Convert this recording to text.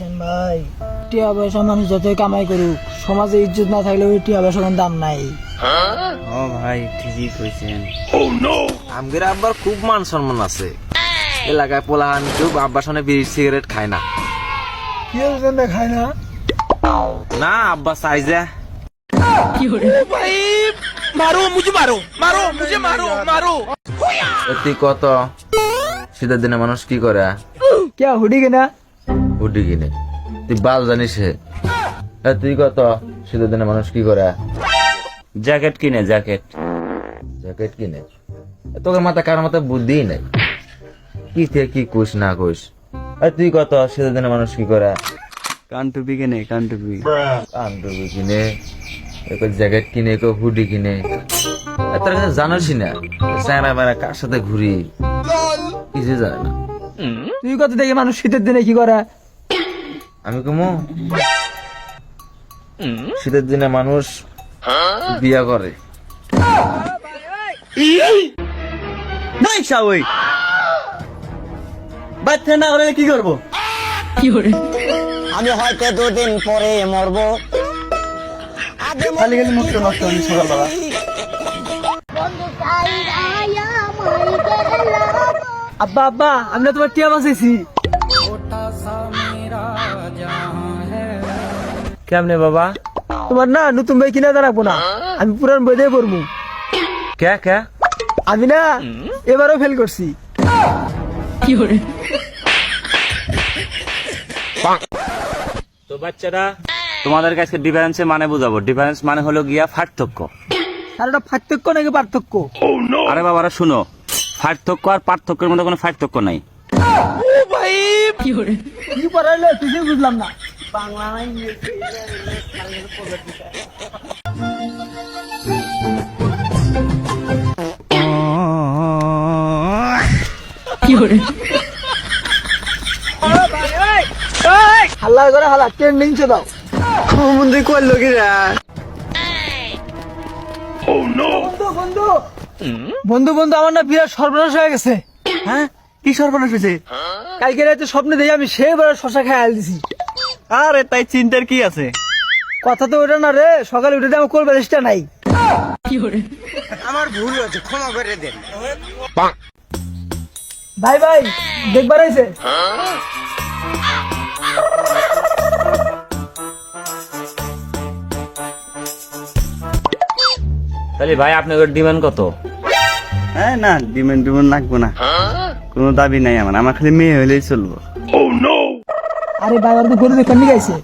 দেখছেন ভাই? টিয়া পয়সা মানুষ যতই কামাই করুক সমাজে ইজ্জত না থাকলে ওই টিয়া পয়সা কোনো দাম নাই। ও ভাই ঠিকই কইছেন। আমগের আব্বার খুব মান সম্মান আছে। এলাকায় পোলাহান কেউ আব্বার সামনে বিড়ি সিগারেট খায় না। কি জন্য খায় না? না আব্বা চাই যে। তুই কত? শীতের দিনে মানুষ কি করে? কে হুডি কেনা? উডি কিনে। তুই বাল জানিস হে? এ, তুই কত? শীতের দিনে মানুষ কি করে? জ্যাকেট কিনে জ্যাকেট। জ্যাকেট কিনে? তোকে মাথা কার মাথা বুদ্ধি নাই? কি থেকে কি কুস না কুস এ, তুই কত? শীতের দিনে মানুষ কি করে? কান টুপি কিনে কান টুপি আন্ডারওয়্যার কিনে এক জ্যাকেট কিনে এক হুডি কিনে। আর তার কাছে জানোসই না স্যাংরা মেরা কার সাথে ঘুরি? কিছু জানে না। তুই কত দেখি মানুষ শীতের দিনে কি করে? আমি কমো? শীতের দিনে মানুষ বিয়া করে। বাচ্চা না হলে কি করব? আমি হয়তো দুদিন পরে মরবো। খালি খালি মুখটা নষ্ট হয়নি সকালবেলা। আব্বা আব্বা আমি না তোমার টিয়া বাঁচাইছি। কেমনে বাবা? তোমার না নতুন বই কিনে দাঁড়াবো না। আমি পুরান বই দিয়ে পড়ব। কে কে? আমি না এবারও ফেল করছি। তো বাচ্চারা তোমাদের কাছে ডিফারেন্সে মানে বুঝাবো। ডিফারেন্স মানে হলো গিয়া পার্থক্য। আর এটা পার্থক্য নাকি পার্থক্য? আরে বাবারা শুনো। পার্থক্য আর পার্থক্যের মধ্যে কোনো পার্থক্য নাই। কি পড়াইলে? কিছুই বুঝলাম না। হাল্লা করে হাল্লা ট্রেন্ডিং চে দাও। মন্দির করল কি বন্ধু বন্ধু। বন্ধু বন্ধু আমার না বিরাট সর্বনাশ হয়ে গেছে। হ্যাঁ? কি সর্বনাশ হয়েছে? কালকে রাতে স্বপ্নে দেখি আমি সেই বড় শশা খেয়ে আল দিছি। আরে তাই চিন্তার কি আছে? কথা তো ওটা না রে সকালে উঠে আমার কোল ব্যালেন্সটা নাই। আমার ভুল হচ্ছে ক্ষমা করে দেন। ভাই ভাই দেখবার আইছে তাহলে ভাই আপনার ডিমান্ড কত? হ্যাঁ না ডিমান্ড ডিমান্ড লাগবো না। কোনো দাবি নাই আমার আমার খালি মেয়ে হলেই চলবো। আরে ভাই আর তো গরু দেখবার নিয়ে গাইছে